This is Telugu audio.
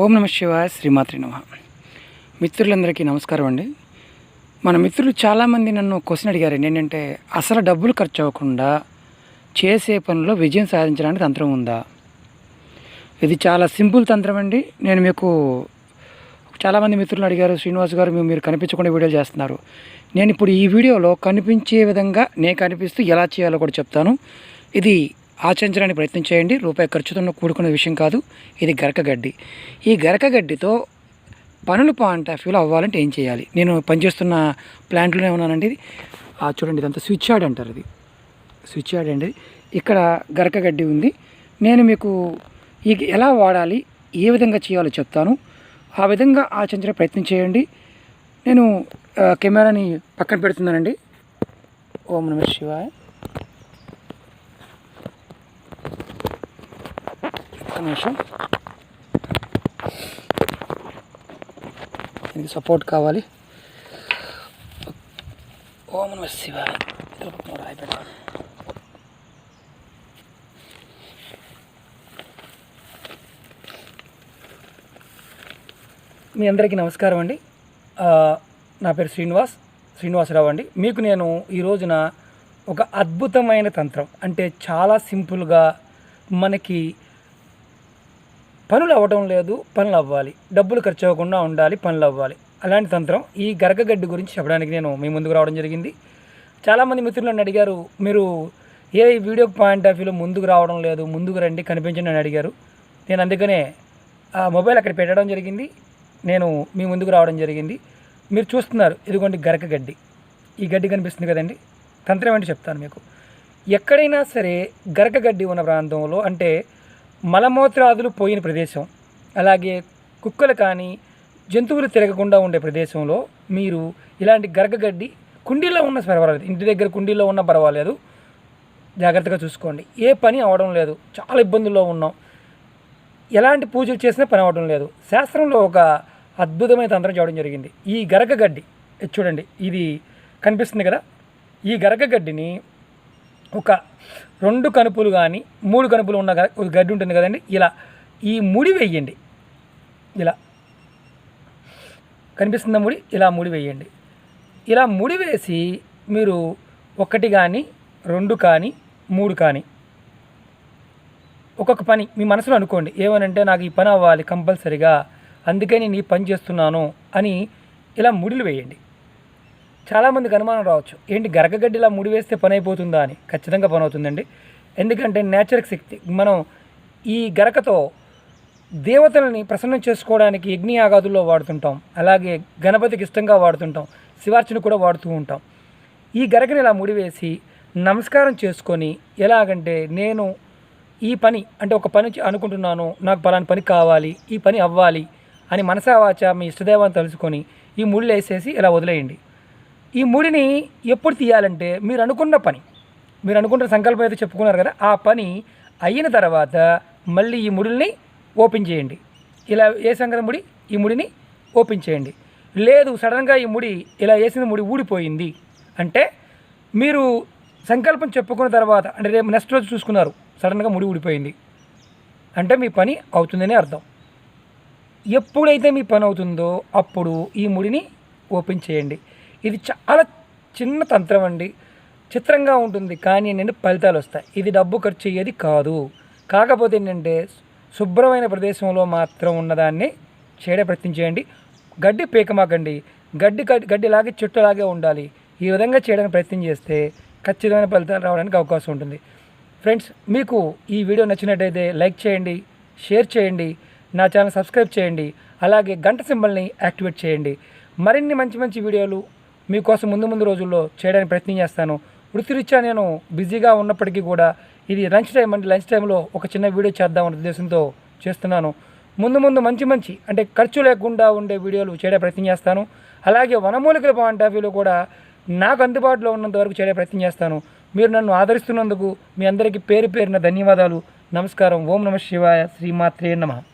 ఓం నమ శివాయ శ్రీమాత్రి నమ. మిత్రులందరికీ నమస్కారం అండి. మన మిత్రులు చాలామంది నన్ను క్వశ్చన్ అడిగారు ఏంటంటే అసలు డబ్బులు ఖర్చు అవ్వకుండా చేసే పనిలో విజయం సాధించడానికి తంత్రం ఉందా? ఇది చాలా సింపుల్ తంత్రం అండి. నేను మీకు చాలామంది మిత్రులు అడిగారు శ్రీనివాస్ గారు మీరు మీరు కనిపించకుండా వీడియోలు చేస్తున్నారు. నేను ఇప్పుడు ఈ వీడియోలో కనిపించే విధంగా నేను కనిపిస్తూ ఎలా చేయాలో కూడా చెప్తాను. ఇది ఆచరించడానికి ప్రయత్నం చేయండి. రూపాయి ఖర్చుతో కూడుకున్న విషయం కాదు. ఇది గరక గడ్డి. ఈ గరక గడ్డితో పనులు పాయింట్ ఆఫ్ వ్యూలో అవ్వాలంటే ఏం చేయాలి? నేను పనిచేస్తున్న ప్లాంట్లోనే ఉన్నానండి ఇది. ఆ చూడండి ఇదంతా స్విచ్ యార్డ్ అంటారు ఇది. స్విచ్ యార్డ్ అండి ఇక్కడ గరక గడ్డి ఉంది. నేను మీకు ఈ ఎలా వాడాలి ఏ విధంగా చేయాలో చెప్తాను. ఆ విధంగా ఆచరించే ప్రయత్నం చేయండి. నేను కెమెరాని పక్కన పెడుతున్నానండి. ఓం నమ శివాయ. నిమిషం. దీనికి సపోర్ట్ కావాలి. ఓం నమ శివాయ. రాయి పెట్టాలి మీ అందరికీ నమస్కారం అండి. నా పేరు శ్రీనివాస్ శ్రీనివాసరావు అండి. మీకు నేను ఈ రోజున ఒక అద్భుతమైన తంత్రం అంటే చాలా సింపుల్గా మనకి పనులు అవ్వడం లేదు పనులు అవ్వాలి. డబ్బులు ఖర్చు అవ్వకుండా ఉండాలి పనులు అవ్వాలి. అలాంటి తంత్రం ఈ గరకగడ్డి గురించి చెప్పడానికి నేను మీ ముందుకు రావడం జరిగింది. చాలామంది మిత్రులు నన్ను అడిగారు మీరు ఏ వీడియో పాయింట్ ఆఫ్ వ్యూలో ముందుకు రావడం లేదు ముందుకు రండి కనిపించండి అని అడిగారు. నేను అందుకనే ఆ మొబైల్ అక్కడ పెట్టడం జరిగింది నేను మీ ముందుకు రావడం జరిగింది. మీరు చూస్తున్నారు ఇదిగోండి గరక గడ్డి ఈ గడ్డి కనిపిస్తుంది కదండి? తంత్రం ఏంటి చెప్తాను మీకు. ఎక్కడైనా సరే గరక గడ్డి ఉన్న ప్రాంతంలో అంటే మలమూత్రాదులు పోయిన ప్రదేశం. అలాగే కుక్కలు కానీ జంతువులు తిరగకుండా ఉండే ప్రదేశంలో మీరు ఇలాంటి గరగగడ్డి కుండీలో ఉన్న పర్వాలేదు. ఇంటి దగ్గర కుండీలో ఉన్న పర్వాలేదు. జాగ్రత్తగా చూసుకోండి. ఏ పని అవడం లేదు. చాలా ఇబ్బందుల్లో ఉన్నాం. ఎలాంటి పూజలు చేసినా పని అవ్వడం లేదు. శాస్త్రంలో ఒక అద్భుతమైన తంత్రం చేయడం జరిగింది. ఈ గరగగడ్డి చూడండి ఇది కనిపిస్తుంది కదా? ఈ గరక గడ్డిని ఒక రెండు కనుపులు కానీ మూడు కనుపులు ఉన్న గడ్డి ఉంటుంది కదండి ఇలా ఈ ముడి వేయండి. ఇలా కనిపిస్తున్న ముడి ఇలా ముడి వేయండి. ఇలా ముడి వేసి మీరు ఒకటి కానీ రెండు కానీ మూడు కానీ ఒక్కొక్క పని మీ మనసులో అనుకోండి. ఏమనంటే నాకు ఈ పని అవ్వాలి కంపల్సరిగా అందుకే నేను ఈ పని చేస్తున్నాను అని ఇలా ముడిలు వేయండి. చాలామందికి అనుమానం రావచ్చు. ఏంటి గరగగడ్డిలా ముడి వేస్తే పని అయిపోతుందా అని. ఖచ్చితంగా పని అవుతుందండి. ఎందుకంటే నేచర్ శక్తి మనం ఈ గరకతో దేవతలని ప్రసన్నం చేసుకోవడానికి యజ్ఞయాగాదుల్లో వాడుతుంటాం. అలాగే గణపతికి ఇష్టంగా వాడుతుంటాం. శివార్చన కూడా వాడుతూ ఉంటాం. ఈ గరకని ఇలా ముడివేసి నమస్కారం చేసుకొని ఎలాగంటే నేను ఈ పని అంటే ఒక పని చే- అనుకుంటున్నాను నాకు పలాని పని కావాలి ఈ పని అవ్వాలి అని మనసావాచ మీ ఇష్టదేవాన్ని తలుచుకొని ఈ ముళ్ళు వేసేసి ఇలా వదిలేయండి. ఈ ముడిని ఎప్పుడు తీయాలంటే మీరు అనుకున్న పని మీరు అనుకున్న సంకల్పం అయితే చెప్పుకున్నారు కదా ఆ పని అయిన తర్వాత మళ్ళీ ఈ ముడిని ఓపెన్ చేయండి. ఇలా వేసాం కదా ముడి ఈ ముడిని ఓపెన్ చేయండి. లేదు సడన్గా ఈ ముడి ఇలా వేసిన ముడి ఊడిపోయింది అంటే మీరు సంకల్పం చెప్పుకున్న తర్వాత అంటే రేపు నెక్స్ట్ రోజు చూసుకున్నారు సడన్గా ముడి ఊడిపోయింది అంటే మీ పని అవుతుందని అర్థం. ఎప్పుడైతే మీ పని అవుతుందో అప్పుడు ఈ ముడిని ఓపెన్ చేయండి. ఇది చాలా చిన్న తంత్రం అండి. చిత్రంగా ఉంటుంది కానీ ఏంటంటే ఫలితాలు వస్తాయి. ఇది డబ్బు ఖర్చు అయ్యేది కాదు. కాకపోతే ఏంటంటే శుభ్రమైన ప్రదేశంలో మాత్రం ఉన్నదాన్ని చేయడం ప్రయత్నం చేయండి. గడ్డి పీకమాకండి. గడ్డి గడ్డి గడ్డిలాగే చెట్టులాగే ఉండాలి. ఈ విధంగా చేయడానికి ప్రయత్నం చేస్తే ఖచ్చితమైన ఫలితాలు రావడానికి అవకాశం ఉంటుంది. ఫ్రెండ్స్ మీకు ఈ వీడియో నచ్చినట్టయితే లైక్ చేయండి షేర్ చేయండి నా ఛానల్ సబ్స్క్రైబ్ చేయండి అలాగే గంట సింబల్ని యాక్టివేట్ చేయండి. మరిన్ని మంచి మంచి వీడియోలు మీకోసం ముందు ముందు రోజుల్లో చేయడానికి ప్రయత్నం చేస్తాను. వృత్తిరీత్యా నేను బిజీగా ఉన్నప్పటికీ కూడా ఇది లంచ్ టైం అండి లంచ్ టైంలో ఒక చిన్న వీడియో చేద్దామనే ఉద్దేశంతో చేస్తున్నాను. ముందు ముందు మంచి మంచి అంటే ఖర్చు లేకుండా ఉండే వీడియోలు చేయడం ప్రయత్నం చేస్తాను. అలాగే వనమూలికల పాయింట్ ఆఫ్ వ్యూలో కూడా నాకు అందుబాటులో ఉన్నంత వరకు చేయడే ప్రయత్నం చేస్తాను. మీరు నన్ను ఆదరిస్తున్నందుకు మీ అందరికీ పేరు పేరున ధన్యవాదాలు. నమస్కారం. ఓం నమ శివాయ. శ్రీమాత్రే నమః.